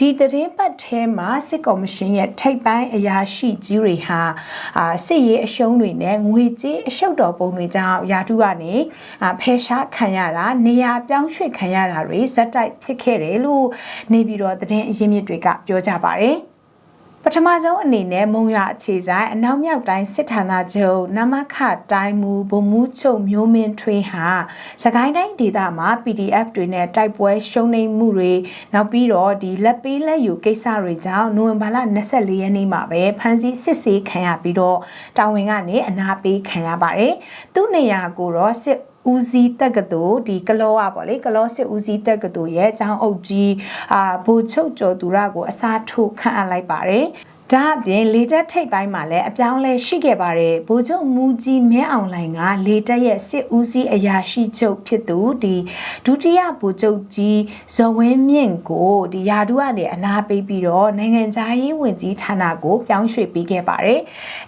ဒီသတင်းပတ်ထဲမှာစစ်ကော်မရှင်ရဲ့ထိပ်ပိုင်းအရာရှိကြီးတွေဟာအာစစ်ရေးအရှုံးတွေနဲ့ငွေကြေးအရှုပ်တော်ပုံတွေကြောင့်ယာတုကနေအာဖယ်ရှားခံရတာနေရာပြောင်းရွှေ့ခံရတာတွေဇက်တိုက်ဖြစ်ခဲ့တယ်လို့နေပြည်တော်သတင်းအရင်းမြစ်တွေကပြောကြပါတယ်။ ပထမဆုံးအနေနဲ့မုံရအခြေဆိုင်အနောက်မြောက်တိုင်းစစ်ဌာနချုပ်နမခတိုင်းမူဗိုလ်မှူးချုပ်မျိုးမင်းထွေးဟာစကိုင်းတိုင်းဒေသမှာ PDF တွေနဲ့တိုက်ပွဲရှုံးနိမ့်မှုတွေနောက်ပြီးတော့ဒီလက်ပေးလက်ယူကိစ္စတွေကြောင့်နိုဝင်ဘာလ24ရက်နေ့မှာပဲဖမ်းဆီးစစ်ဆေးခံရပြီးတော့တာဝန်ကနေအနာပေးခံရပါတယ်။သူ့နေရာကိုတော့စစ် ဦးစီးတက္ကသိုလ်ဒီကလောอ่ะဗောလေကလောစစ်ဦးစီးတက္ကသိုလ်ရဲ့အကြောင်းအုပ်ကြီးအာဘူချုပ်ကျော်သူရကိုအစားထိုးခန့်အပ်လိုက်ပါတယ် ဒါအပြင်လေတက်ထိပ်ပိုင်းမှာလည်းအပြောင်းလဲရှိခဲ့ပါတယ်ဗိုလ်ချုပ်မူကြီးမင်းအောင်လှိုင်ကလေတက်ရဲ့စစ်ဦးစီးအရာရှိချုပ်ဖြစ်သူဒီဒုတိယဗိုလ်ချုပ်ကြီးဇော်ဝင်းမြင့်ကိုဒီယာဒူကနေအနာပေးပြီးတော့နိုင်ငံခြားရေးဝန်ကြီးဌာနကိုပြောင်းရွှေ့ပေးခဲ့ပါတယ်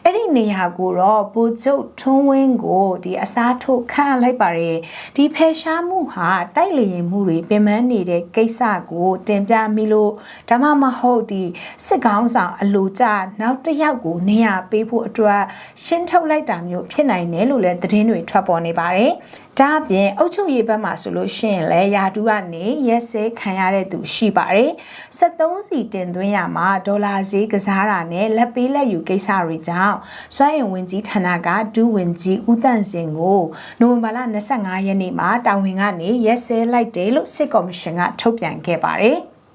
အဲ့ဒီနေရာကိုတော့ဗိုလ်ချုပ်ထွန်းဝင်းကိုဒီအစားထိုးခန့်လိုက်ပါတယ်ဒီဖယ်ရှားမှုဟာတိုက်လေရင်မှုတွေပင်ပန်းနေတဲ့ကိစ္စကိုတင်ပြမိလို့ဒါမှမဟုတ်ဒီစစ်ကောင်းဆောင်အလိုကြနောက်တစ်ယောက်ကိုနေရာပေးဖို့အတွက်ရှင်းထုတ်လိုက်တာမျိုးဖြစ်နိုင်တယ်လို့လည်းသတင်းတွေထွက်ပေါ်နေပါတယ်ဒါအပြင်အုတ်ချုပ်ရေးဘက်မှာဆိုလို့ရှိရင်လည်းယာတူကနေရက်စဲခံရတဲ့သူရှိပါတယ်။73စီတင်သွင်းရမှာဒေါ်လာဈေးကစားတာနဲ့လက်ပေးလက်ယူကိစ္စတွေကြောင့်စွမ်းအင်ဝင်ကြီးဌာနကဒူးဝင်ကြီးဦးတန့်စင်ကိုနိုဝင်ဘာလ25ရက်နေ့မှာတာဝန်ကနေရက်စဲလိုက်တယ်လို့စစ်ကော်မရှင်ကထုတ်ပြန်ခဲ့ပါတယ်။